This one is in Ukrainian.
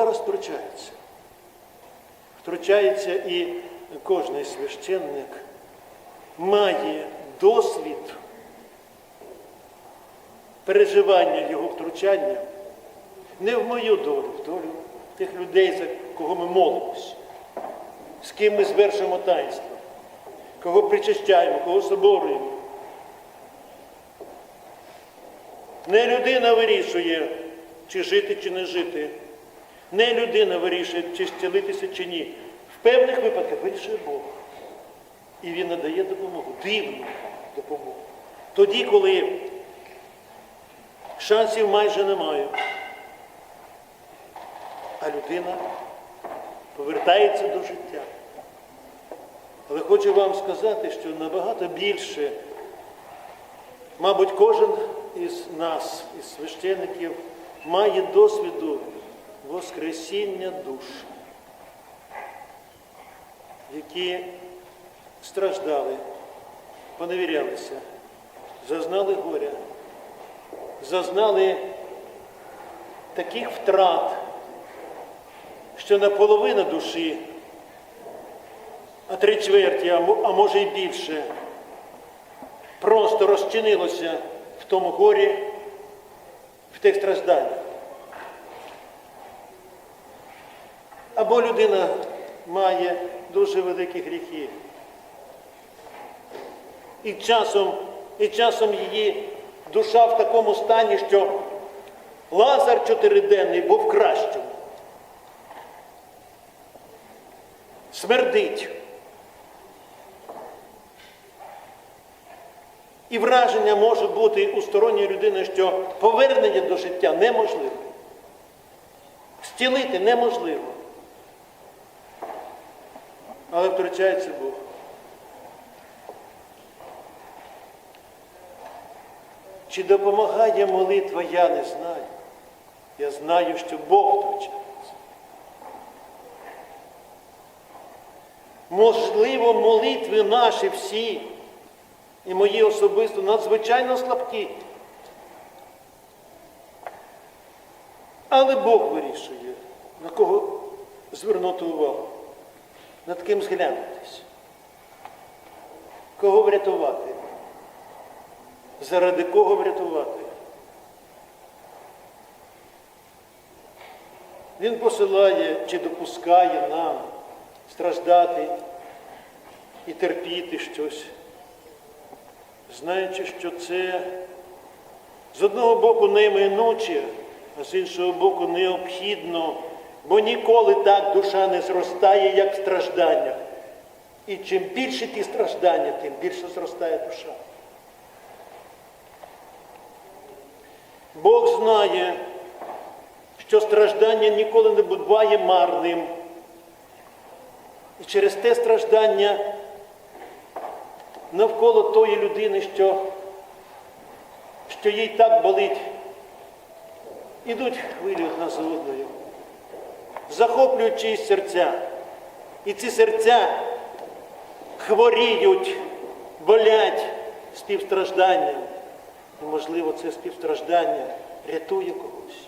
зараз втручається. Втручається і кожний священник має досвід переживання його втручання не в мою долю, в долю тих людей, за кого ми молимося, з ким ми звершимо таїнство, кого причащаємо, кого соборуємо. Не людина вирішує, чи жити, чи не жити. Не людина вирішує, чи зцілитися, чи ні. В певних випадках вирішує Бог. І Він надає допомогу, дивну допомогу. Тоді, коли шансів майже немає, а людина повертається до життя. Але хочу вам сказати, що набагато більше, мабуть, кожен із нас, із священиків, має досвіду Воскресіння душ, які страждали, поневірялися, зазнали горя, зазнали таких втрат, що наполовину душі, а три чверті, а може й більше, просто розчинилося в тому горі, в тих стражданнях. Або людина має дуже великі гріхи. І часом, і часом її душа в такому стані, що Лазар чотириденний був кращим. Смердить. І враження може бути у сторонньої людини, що повернення до життя неможливо. Зцілити неможливо. Але втручається Бог. Чи допомагає молитва, я не знаю. Я знаю, що Бог втручається. Можливо, молитви наші всі, і мої особисто надзвичайно слабкі. Але Бог вирішує, на кого звернути увагу, над ким зглянутися, кого врятувати, заради кого врятувати. Він посилає чи допускає нам страждати і терпіти щось, знаючи, що це з одного боку неминуче, а з іншого боку необхідно, бо ніколи так душа не зростає, як в стражданнях. І чим більше ті страждання, тим більше зростає душа. Бог знає, що страждання ніколи не буває марним. І через те страждання навколо тої людини, що, що їй так болить, ідуть хвилі одна за одною, захоплюють чиїсь серця. І ці серця хворіють, болять співстражданням. І, можливо, це співстраждання рятує когось.